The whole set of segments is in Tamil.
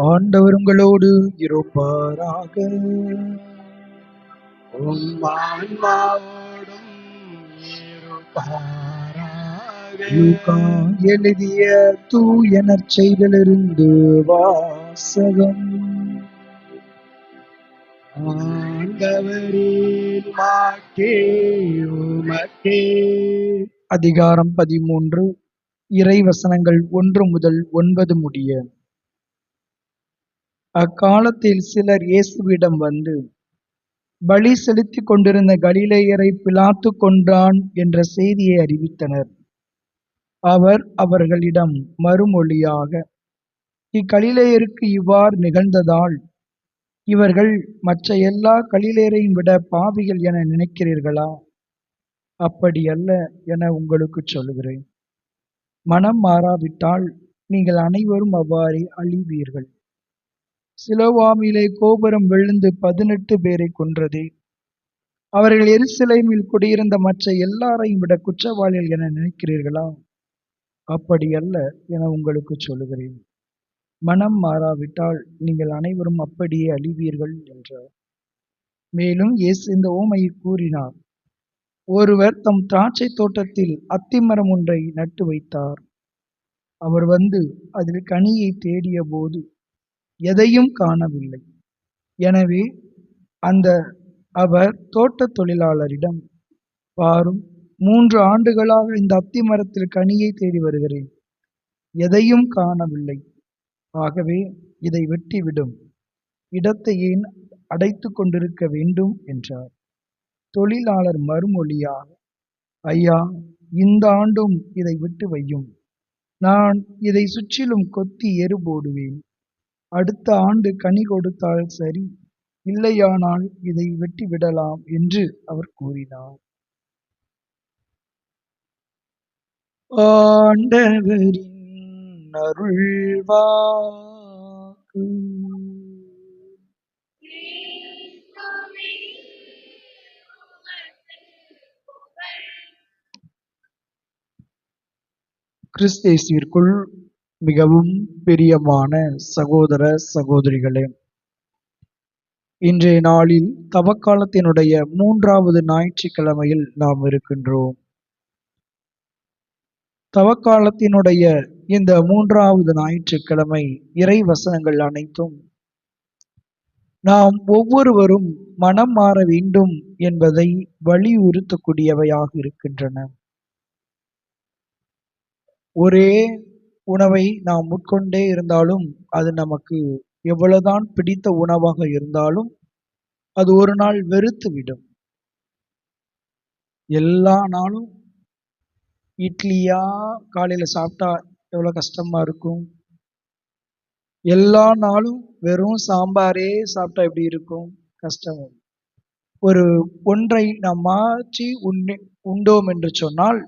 ஆண்டவர் உங்களோடு இருப்பாராக. எழுதிய தூய நற்செய்திலிருந்து வாசகம். அதிகாரம் பதிமூன்று இறை வசனங்கள் ஒன்று முதல் ஒன்பது முடிய. அக்காலத்தில் சிலர் இயேசுவிடம் வந்து பலி செலுத்திக் கொண்டிருந்த கலிலேயரை பிளாத்து கொன்றான் என்ற செய்தியை அறிவித்தனர். அவர் அவர்களிடம் மறுமொழியாக இக்கலிலேயருக்கு இவ்வாறு நிகழ்ந்ததால் இவர்கள் மற்ற எல்லா கலிலேயரையும் விட பாவிகள் என நினைக்கிறீர்களா? அப்படி அல்ல என உங்களுக்கு சொல்கிறேன் மனம் மாறாவிட்டால் நீங்கள் அனைவரும் அவ்வாறே அழிவீர்கள். சிலோவாமிலே கோபுரம் விழுந்து பதினெட்டு பேரை கொன்றதே. அவர்கள் எருசலேமில் குடியிருந்த மற்ற எல்லாரையும் விட குற்றவாளிகள் என நினைக்கிறீர்களா? அப்படி அல்ல என உங்களுக்கு சொல்லுகிறேன். மனம் மாறாவிட்டால் நீங்கள் அனைவரும் அப்படியே அழிவீர்கள் என்றார். மேலும் இயேசு இந்த ஓமையை கூறினார். ஒருவர் தம் திராட்சை தோட்டத்தில் அத்திமரம் ஒன்றை நட்டு வைத்தார். அவர் வந்து அதில் கனியை தேடிய போது எதையும் காணவில்லை. எனவே அந்த அவர் தோட்டத் தொழிலாளரிடம் பாரும் மூன்று ஆண்டுகளாக இந்த அத்தி மரத்தில் கனியை தேடி வருகிறேன். எதையும் காணவில்லை. ஆகவே இதை வெட்டிவிடும். இடத்தை ஏன் அடைத்து கொண்டிருக்க வேண்டும்? என்றார். தொழிலாளர் மறுமொழியாக ஐயா இந்த ஆண்டும் இதை விட்டு வையும். நான் இதை சுற்றிலும் கொத்தி எரு போடுவேன். அடுத்த ஆண்டு கனி கொடுத்தால் சரி. இல்லையானால் இதை வெட்டிவிடலாம் என்று அவர் கூறினார். ஆண்டவரின் அருள்வாக்கு. கிறிஸ்தேசிற்குள் மிகவும் பிரியமான சகோதர சகோதரிகளே இன்றைய நாளில் தவக்காலத்தினுடைய மூன்றாவது ஞாயிற்றுக்கிழமையில் நாம் இருக்கின்றோம். தவக்காலத்தினுடைய இந்த மூன்றாவது ஞாயிற்றுக்கிழமை இறை வசனங்கள் அனைத்தும் நாம் ஒவ்வொருவரும் மனம் மாற வேண்டும் என்பதை வலியுறுத்தக்கூடியவையாக இருக்கின்றன. ஒரே உணவை நாம் உட்கொண்டே இருந்தாலும் அது நமக்கு எவ்வளவுதான் பிடித்த உணவாக இருந்தாலும் அது ஒரு நாள் வெறுத்து விடும். எல்லா நாளும் இட்லியா காலையில சாப்பிட்டா எவ்வளவு கஷ்டமா இருக்கும்? எல்லா நாளும் வெறும் சாம்பாரே சாப்பிட்டா எப்படி இருக்கும்? கஷ்டம். ஒரு ஒன்றை நாம் மாற்றி உண்டோம் என்று சொன்னால்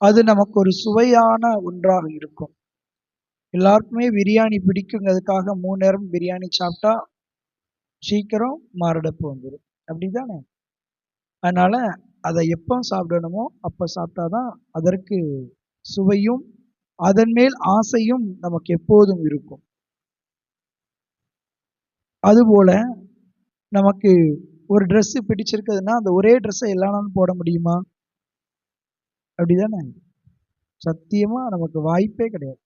அது நமக்கு ஒரு சுவையான ஒன்றாக இருக்கும். எல்லாருக்குமே பிரியாணி பிடிக்குங்கிறதுக்காக மூணு நேரம் பிரியாணி சாப்பிட்டா சீக்கிரம் மாரடைப்பு வந்துடும் அப்படிதானே? அதனால் அதை எப்போ சாப்பிடணுமோ அப்போ சாப்பிட்டாதான் அதற்கு சுவையும் அதன் மேல் ஆசையும் நமக்கு எப்போதும் இருக்கும். அதுபோல நமக்கு ஒரு ட்ரெஸ்ஸு பிடிச்சிருக்குதுன்னா அந்த ஒரே ட்ரெஸ்ஸை எல்லா நாளும் போட முடியுமா? அப்படிதானே? சத்தியமாக நமக்கு வாய்ப்பே கிடையாது.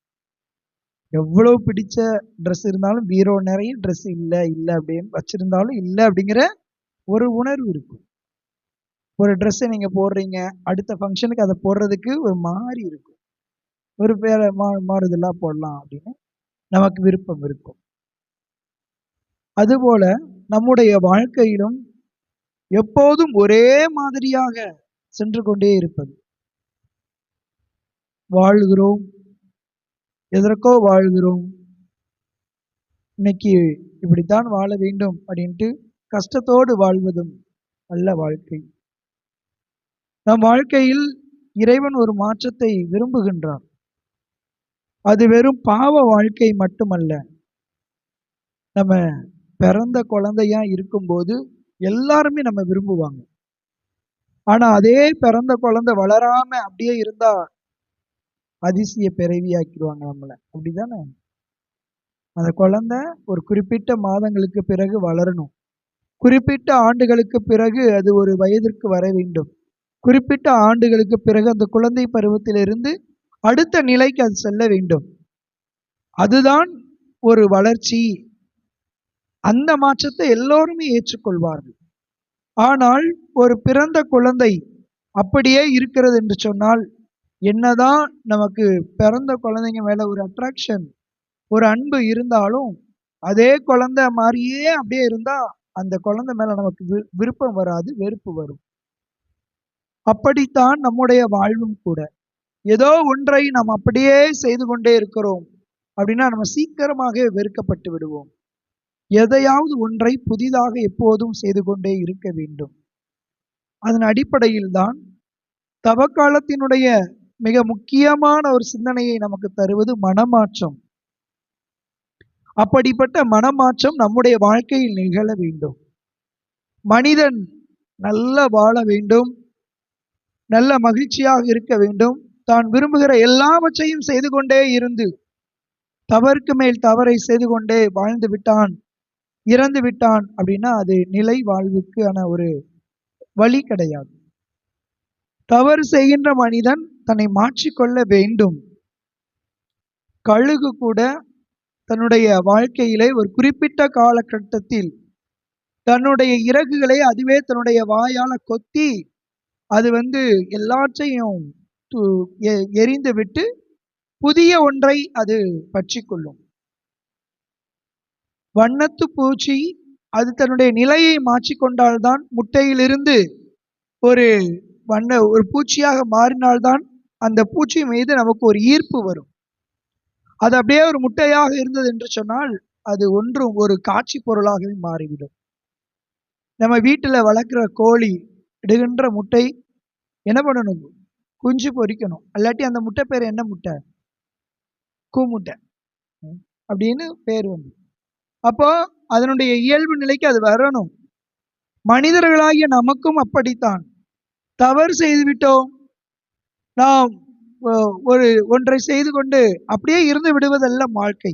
எவ்வளவு பிடிச்ச ட்ரெஸ் இருந்தாலும் பீரோ நிறைய ட்ரெஸ் இல்லை இல்லை அப்படின்னு வச்சுருந்தாலும் இல்லை அப்படிங்கிற ஒரு உணர்வு இருக்கும். ஒரு ட்ரெஸ்ஸை நீங்கள் போடுறீங்க அடுத்த ஃபங்க்ஷனுக்கு அதை போடுறதுக்கு ஒரு மாதிரி இருக்கும். ஒரு வேற மா மாறுதலாக போடலாம் அப்படின்னு நமக்கு விருப்பம் இருக்கும். அதுபோல் நம்முடைய வாழ்க்கையிலும் எப்போதும் ஒரே மாதிரியாக சென்று கொண்டே இருப்பது. வாழ்கிறோம் எதற்கோ வாழ்கிறோம். இன்னைக்கு இப்படித்தான் வாழ வேண்டும் அப்படின்ட்டு கஷ்டத்தோடு வாழ்வதும் அல்ல வாழ்க்கை. நம் வாழ்க்கையில் இறைவன் ஒரு மாற்றத்தை விரும்புகின்றான். அது வெறும் பாவ வாழ்க்கை மட்டுமல்ல. நம்ம பிறந்த குழந்தையா இருக்கும்போது எல்லாருமே நம்ம விரும்புவாங்க. ஆனா அதே பிறந்த குழந்தை வளராம அப்படியே இருந்தா அதிசய பிறவியாக்கிடுவாங்க நம்மளை. அப்படிதானே? அந்த குழந்தை ஒரு குறிப்பிட்ட மாதங்களுக்கு பிறகு வளரணும். குறிப்பிட்ட ஆண்டுகளுக்கு பிறகு அது ஒரு வயதிற்கு வர வேண்டும். குறிப்பிட்ட ஆண்டுகளுக்கு பிறகு அந்த குழந்தை பருவத்திலிருந்து அடுத்த நிலைக்கு அது செல்ல வேண்டும். அதுதான் ஒரு வளர்ச்சி. அந்த மாற்றத்தை எல்லோருமே ஏற்றுக்கொள்வார்கள். ஆனால் ஒரு பிறந்த குழந்தை அப்படியே இருக்கிறது என்று சொன்னால் என்னதான் நமக்கு பிறந்த குழந்தைங்க மேலே ஒரு அட்ராக்ஷன் ஒரு அன்பு இருந்தாலும் அதே குழந்தை மாதிரியே அப்படியே இருந்தால் அந்த குழந்தை மேலே நமக்கு விருப்பம் வராது வெறுப்பு வரும். அப்படித்தான் நம்முடைய வாழ்வும் கூட. ஏதோ ஒன்றை நாம் அப்படியே செய்து கொண்டே இருக்கிறோம் அப்படின்னா நம்ம சீக்கிரமாக வெறுக்கப்பட்டு விடுவோம். எதையாவது ஒன்றை புதிதாக எப்போதும் செய்து கொண்டே இருக்க வேண்டும். அதன் அடிப்படையில் தான் தவக்காலத்தினுடைய மிக முக்கியமான ஒரு சிந்தனையை நமக்கு தருவது மனமாற்றம். அப்படிப்பட்ட மனமாற்றம் நம்முடைய வாழ்க்கையில் நிகழ வேண்டும். மனிதன் நல்ல வாழ வேண்டும். நல்ல மகிழ்ச்சியாக இருக்க வேண்டும். தான் விரும்புகிற எல்லாவற்றையும் செய்து கொண்டே இருந்து தவறுக்கு மேல் தவறை செய்து கொண்டே வாழ்ந்து விட்டான் இறந்து விட்டான் அப்படின்னா அது நிலை வாழ்வுக்கான ஒரு வழி கிடையாது. தவறு செய்கின்ற மனிதன் தன்னை மாற்றிக்கொள்ள வேண்டும். கழுகு கூட தன்னுடைய வாழ்க்கையிலே ஒரு குறிப்பிட்ட காலகட்டத்தில் தன்னுடைய இறகுகளை அதுவே தன்னுடைய வாயால கொத்தி அது வந்து எல்லாற்றையும் எ- எரிந்து விட்டு புதிய ஒன்றை அது பற்றிக்கொள்ளும். வண்ணத்து பூச்சி அது தன்னுடைய நிலையை மாற்றிக்கொண்டால்தான் முட்டையிலிருந்து ஒரு வண்ண ஒரு பூச்சியாக மாறினால்தான் அந்த பூச்சி மீது நமக்கு ஒரு ஈர்ப்பு வரும். அது அப்படியே ஒரு முட்டையாக இருந்தது என்று சொன்னால் அது ஒன்றும் ஒரு காட்சி பொருளாகவே மாறிவிடும். நம்ம வீட்டில் வளர்க்குற கோழி இடுகின்ற முட்டை என்ன பண்ணணும்? குஞ்சு பொரிக்கணும் இல்லாட்டி அந்த முட்டை பேர் என்ன முட்டை? கூமுட்டை. அப்படின்னு பேர் வந்து. அப்போ அதனுடைய இயல்பு நிலைக்கு அது வரணும். மனிதர்களாகிய நமக்கும் அப்படித்தான். தவறு செய்துவிட்டோம் நாம் ஒரு ஒன்றை செய்து கொண்டு அப்படியே இருந்து விடுவதல்ல வாழ்க்கை.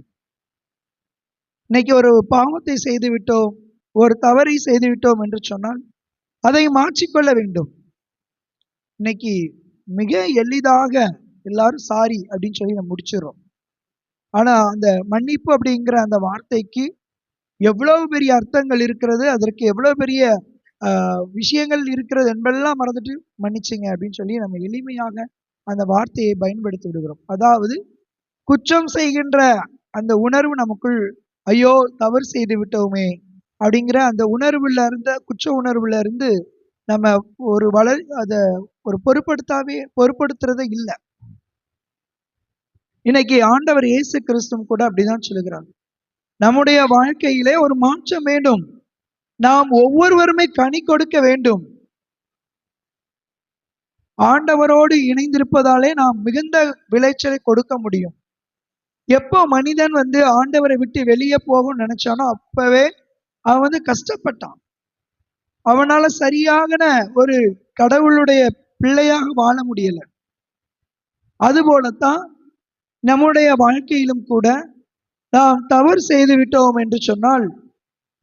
இன்னைக்கு ஒரு பாவத்தை செய்து விட்டோம் ஒரு தவறை செய்து விட்டோம் என்று சொன்னால் அதை மாற்றிக்கொள்ள வேண்டும். இன்னைக்கு மிக எளிதாக எல்லாரும் சாரி அப்படின்னு சொல்லி நம்ம முடிச்சிடுறோம். ஆனால் அந்த மன்னிப்பு அப்படிங்கிற அந்த வார்த்தைக்கு எவ்வளவு பெரிய அர்த்தங்கள் இருக்கிறது அதற்கு எவ்வளோ பெரிய விஷயங்கள் இருக்கிறது என்பதெல்லாம் மறந்துட்டு மன்னிச்சுங்க அப்படின்னு சொல்லி நம்ம எளிமையாக அந்த வார்த்தையை பயன்படுத்தி விடுகிறோம். அதாவது குற்றம் செய்கின்ற அந்த உணர்வு நமக்குள் ஐயோ தவறு செய்து விட்டோமே அப்படிங்கிற அந்த உணர்வுல இருந்த குற்ற உணர்வுல இருந்து நம்ம ஒரு வளர் அத ஒரு பொருட்படுத்தாவே பொருட்படுத்துறதே இல்லை. இன்னைக்கு ஆண்டவர் இயேசு கிறிஸ்துவும் கூட அப்படிதான் சொல்லுகிறாங்க நம்முடைய வாழ்க்கையிலே ஒரு மாற்றம் வேண்டும். நாம் ஒவ்வொருவருமே கனி கொடுக்க வேண்டும். ஆண்டவரோடு இணைந்திருப்பதாலே நாம் மிகுந்த விளைச்சலை கொடுக்க முடியும். எப்போ மனிதன் வந்து ஆண்டவரை விட்டு வெளியே போகும்னு நினைச்சானோ அப்பவே அவன் வந்து கஷ்டப்பட்டான். அவனால சரியான ஒரு கடவுளுடைய பிள்ளையாக வாழ முடியல. அதுபோலத்தான் நம்முடைய வாழ்க்கையிலும் கூட நாம் தவறு செய்து விட்டோம் என்று சொன்னால்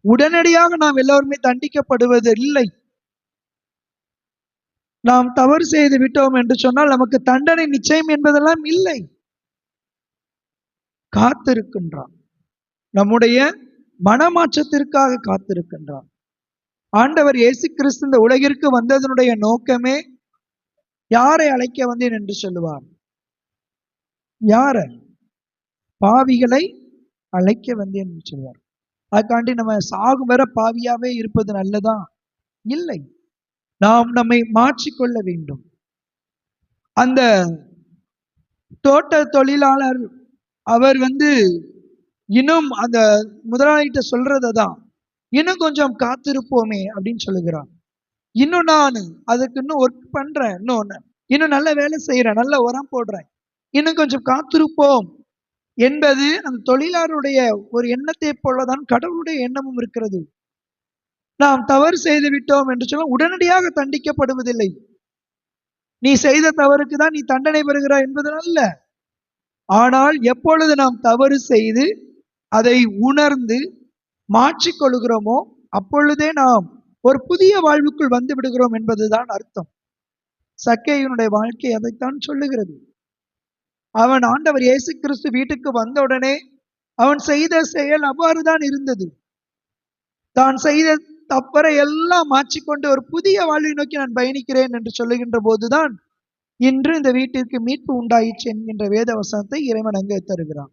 உடனடியாக நாம் எல்லோருமே தண்டிக்கப்படுவது இல்லை நாம் தவறு செய்து விட்டோம் என்று சொன்னால் நமக்கு தண்டனை நிச்சயம் என்பதெல்லாம் இல்லை. காத்திருக்கின்றான். நம்முடைய மனமாற்றத்திற்காக காத்திருக்கின்றான். ஆண்டவர் இயேசு கிறிஸ்து இந்த உலகிற்கு வந்ததனுடைய நோக்கமே யாரை அழைக்க வந்தேன் என்று சொல்லுவார்? யார? பாவிகளை அழைக்க வந்தேன் என்று சொல்வார். அதுக்காண்டி நம்ம சாகும் வர பாவியாவே இருப்பது நல்லதா? இல்லை. நாம் நம்மை மாற்றிக்கொள்ள வேண்டும். அந்த தோட்ட தொழிலாளர் அவர் வந்து இன்னும் அந்த முதலாளிகிட்ட சொல்றதை தான் இன்னும் கொஞ்சம் காத்திருப்போமே அப்படின்னு சொல்லுகிறான் இன்னும் நான் அதுக்கு இன்னும் ஒர்க் பண்றேன். இன்னும் இன்னும் நல்ல வேலை செய்யறேன் நல்ல உரம் போடுறேன். இன்னும் கொஞ்சம் காத்திருப்போம். என்பது அந்த தொழிலாளருடைய ஒரு எண்ணத்தை போலதான் கடவுளுடைய எண்ணமும் இருக்கிறது. நாம் தவறு செய்து விட்டோம் என்று சொல்ல உடனடியாக தண்டிக்கப்படுவதில்லை. நீ செய்த தவறுக்கு தான் நீ தண்டனை பெறுகிறாய் என்பது அல்ல. ஆனால் எப்பொழுது நாம் தவறு செய்து அதை உணர்ந்து மாற்றிக்கொள்கிறோமோ அப்பொழுதே நாம் ஒரு புதிய வாழ்வுக்குள் வந்து விடுகிறோம் என்பதுதான் அர்த்தம். சக்கேயனுடைய வாழ்க்கை அதைத்தான் சொல்லுகிறது. அவன் ஆண்டவர் இயேசு கிறிஸ்து வீட்டுக்கு வந்தவுடனே அவன் செய்த செயல் அவ்வாறுதான் இருந்தது. தான் செய்த தப்பரை எல்லாம் மாற்றிக்கொண்டு ஒரு புதிய வாழ்வை நோக்கி நான் பயணிக்கிறேன் என்று சொல்லுகின்ற போதுதான் இன்று இந்த வீட்டிற்கு மீட்பு உண்டாயிற்று என்கின்ற வேத வசனத்தை இறைவன் அங்கே தருகிறான்.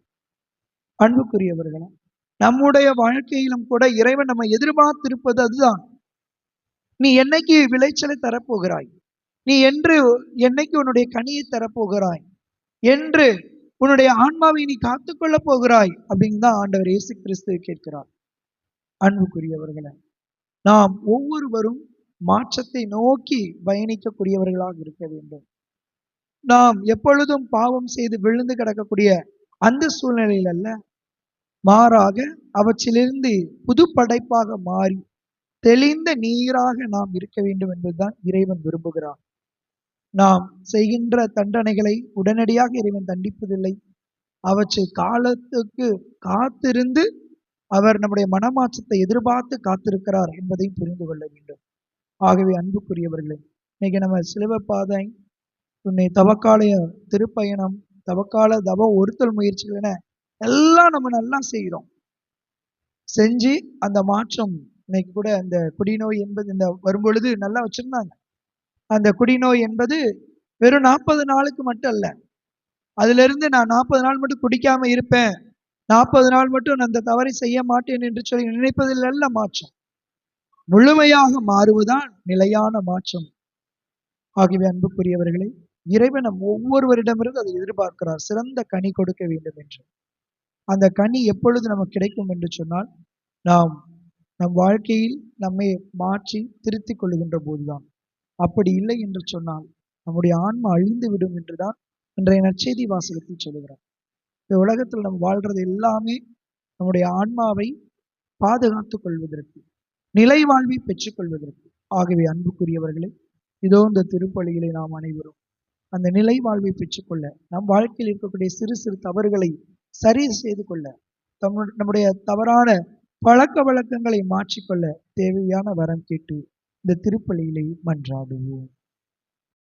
அன்புக்குரியவர்களே நம்முடைய வாழ்க்கையிலும் கூட இறைவன் நம்ம எதிர்பார்த்திருப்பது அதுதான். நீ என்னைக்கு விளைச்சலை தரப்போகிறாய்? நீ என்று என்னைக்கு உன்னுடைய கனியை தரப்போகிறாய்? என்று உன்னுடைய ஆன்மாவை நீ காத்துக்கொள்ளப் போகிறாய் அப்படின்னு தான் ஆண்டவர் இயேசு கிறிஸ்து கேட்கிறார். அன்புக்குரியவர்களை நாம் ஒவ்வொருவரும் மாற்றத்தை நோக்கி பயணிக்கக்கூடியவர்களாக இருக்க வேண்டும். நாம் எப்பொழுதும் பாவம் செய்து விழுந்து கிடக்கக்கூடிய அந்த சூழ்நிலையில் அல்ல மாறாக அவற்றிலிருந்து புது படைப்பாக மாறி தெளிந்த நீராக நாம் இருக்க வேண்டும் என்பதுதான் இறைவன் விரும்புகிறான் நாம் செய்கின்ற தண்டனைகளை உடனடியாக இறைவன் தண்டிப்பதில்லை. அவற்றை காலத்துக்கு காத்திருந்து அவர் நம்முடைய மனமாற்றத்தை எதிர்பார்த்து காத்திருக்கிறார் என்பதை புரிந்து கொள்ள வேண்டும். ஆகவே அன்புக்குரியவர்களே இன்னைக்கு நம்ம சிலுவப்பாதை உன்னை தவக்காலய திருப்பயணம் தவக்கால தவ ஒருத்தல் முயற்சிகள் என எல்லாம் நம்ம நல்லா செய்கிறோம் செஞ்சு அந்த மாற்றம் இன்னைக்கு கூட அந்த குடிநோய் என்பது இந்த வரும்பொழுது நல்லா வச்சுருந்தாங்க. அந்த குடிநோய் என்பது வெறும் நாற்பது நாளுக்கு மட்டும் அல்ல. அதிலிருந்து நான் நாற்பது நாள் மட்டும் குடிக்காம இருப்பேன். நாற்பது நாள் மட்டும் நான் அந்த தவறை செய்ய மாட்டேன் என்று சொல்லி நினைப்பதில் அல்ல மாற்றம். முழுமையாக மாறுவதுதான் நிலையான மாற்றம். ஆகியவை அன்புக்குரியவர்களை இறைவன் நம் ஒவ்வொருவரிடமிருந்து அதை எதிர்பார்க்கிறார். சிறந்த கனி கொடுக்க வேண்டும் என்று. அந்த கனி எப்பொழுது நமக்கு கிடைக்கும் என்று சொன்னால் நாம் நம் வாழ்க்கையில் நம்மை மாற்றி திருத்திக் கொள்ளுகின்ற போதுதான். அப்படி இல்லை என்று சொன்னால் நம்முடைய ஆன்மா அழிந்து விடும் என்றுதான் இன்றைய நற்செய்தி வாசகத்தில் சொல்லுகிறார். இந்த உலகத்தில் நம்ம வாழ்றது எல்லாமே நம்முடைய ஆன்மாவை பாதுகாத்துக் கொள்வதற்கு நிலை வாழ்வை பெற்றுக்கொள்வதற்கு ஆகவே அன்புக்குரியவர்களே இதோ இந்த திருப்பலியிலே நாம் அனைவரும் அந்த நிலை வாழ்வை பெற்றுக்கொள்ள நம் வாழ்க்கையில் இருக்கக்கூடிய சிறு சிறு தவறுகளை சரி செய்து கொள்ள தம் நம்முடைய தவறான பழக்க வழக்கங்களை மாற்றிக்கொள்ள தேவையான வரம் கேட்டு இந்த திருப்பலியிலே மன்றாடுவோம்.